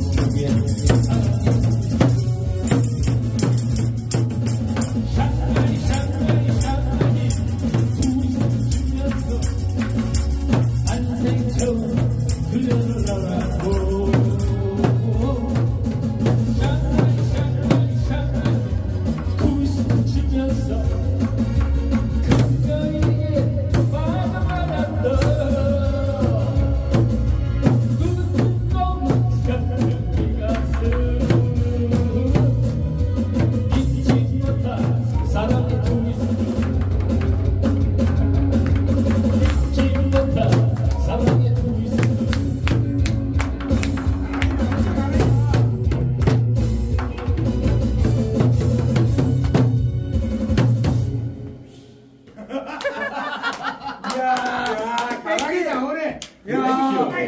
muy bien. 못